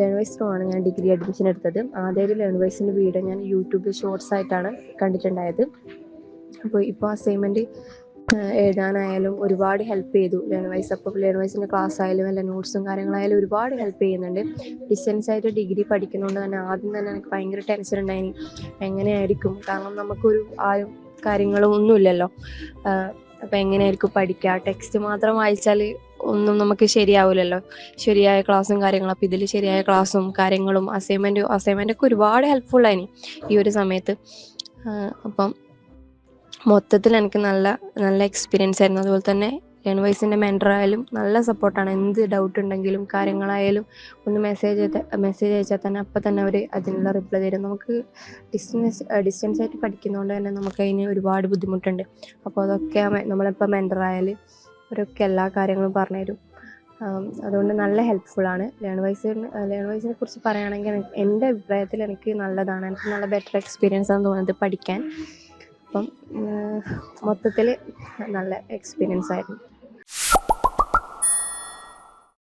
Learn wise through ആണ് ഞാൻ degree admission എടുത്തത്. ആദ്യമായിട്ട് ലേൺ വൈസിന്റെ വീഡിയോ ഞാൻ യൂട്യൂബിൽ ഷോർട്സ് ആയിട്ടാണ് കണ്ടിട്ടുണ്ടായത്. അപ്പോൾ ഇപ്പോൾ അസൈൻമെന്റ് എഴുതാനായാലും ഒരുപാട് ഹെൽപ്പ് ചെയ്തു. ലേൺ വൈസ് അപ്പോൾ ലേൺ വൈസിന്റെ ക്ലാസ് ആയാലും അല്ല നോട്ട്സും കാര്യങ്ങളായാലും ഒരുപാട് ഹെൽപ്പ് ചെയ്യുന്നുണ്ട്. ഡിസ്റ്റൻസ് ആയിട്ട് ഡിഗ്രി പഠിക്കുന്നതുകൊണ്ട് തന്നെ ആദ്യം തന്നെ എനിക്ക് ഭയങ്കര ടെൻഷൻ ഉണ്ടായിനി. എങ്ങനെയായിരിക്കും? കാരണം നമുക്കൊരു ആ കാര്യങ്ങളും ഒന്നുമില്ലല്ലോ അപ്പം എങ്ങനെയായിരിക്കും പഠിക്കുക ടെക്സ്റ്റ് മാത്രം വായിച്ചാൽ ഒന്നും നമുക്ക് ശരിയാവില്ലല്ലോ ശരിയായ ക്ലാസ്സും കാര്യങ്ങളും അപ്പോൾ ഇതിൽ ശരിയായ ക്ലാസ്സും കാര്യങ്ങളും അസൈൻമെന്റ് അസൈൻമെന്റ് ഒക്കെ ഒരുപാട് ഹെൽപ്ഫുള്ളായിനി ഈ ഒരു സമയത്ത്. അപ്പം മൊത്തത്തിൽ എനിക്ക് നല്ല നല്ല എക്സ്പീരിയൻസ് ആയിരുന്നു. അതുപോലെ തന്നെ ലേൺ വൈസിന്റെ മെന്റർ നല്ല സപ്പോർട്ടാണ് എന്ത് ഡൗട്ട് ഉണ്ടെങ്കിലും കാര്യങ്ങളായാലും ഒന്ന് മെസ്സേജ് മെസ്സേജ് അയച്ചാൽ തന്നെ അപ്പം തന്നെ അവർ അതിനുള്ള റിപ്ലൈ തരും. നമുക്ക് ഡിസ്റ്റൻസ് ഡിസ്റ്റൻസ് ആയിട്ട് പഠിക്കുന്നതുകൊണ്ട് തന്നെ നമുക്ക് അതിന് ഒരുപാട് ബുദ്ധിമുട്ടുണ്ട്. അപ്പോൾ അതൊക്കെ നമ്മളിപ്പോൾ മെന്റർ ആയാൽ അവരൊക്കെ എല്ലാ കാര്യങ്ങളും പറഞ്ഞുതരും. അതുകൊണ്ട് നല്ല ഹെൽപ്ഫുള്ളാണ് ലേൺ വൈസ് ലേൺ വൈസിനെ കുറിച്ച് പറയുകയാണെങ്കിൽ എന്റെ അഭിപ്രായത്തിൽ എനിക്ക് നല്ലതാണ്. എനിക്ക് നല്ല ബെറ്റർ എക്സ്പീരിയൻസ് ആണ് തോന്നുന്നത് പഠിക്കാൻ. അപ്പം മൊത്തത്തിൽ നല്ല എക്സ്പീരിയൻസ് ആയിരുന്നു.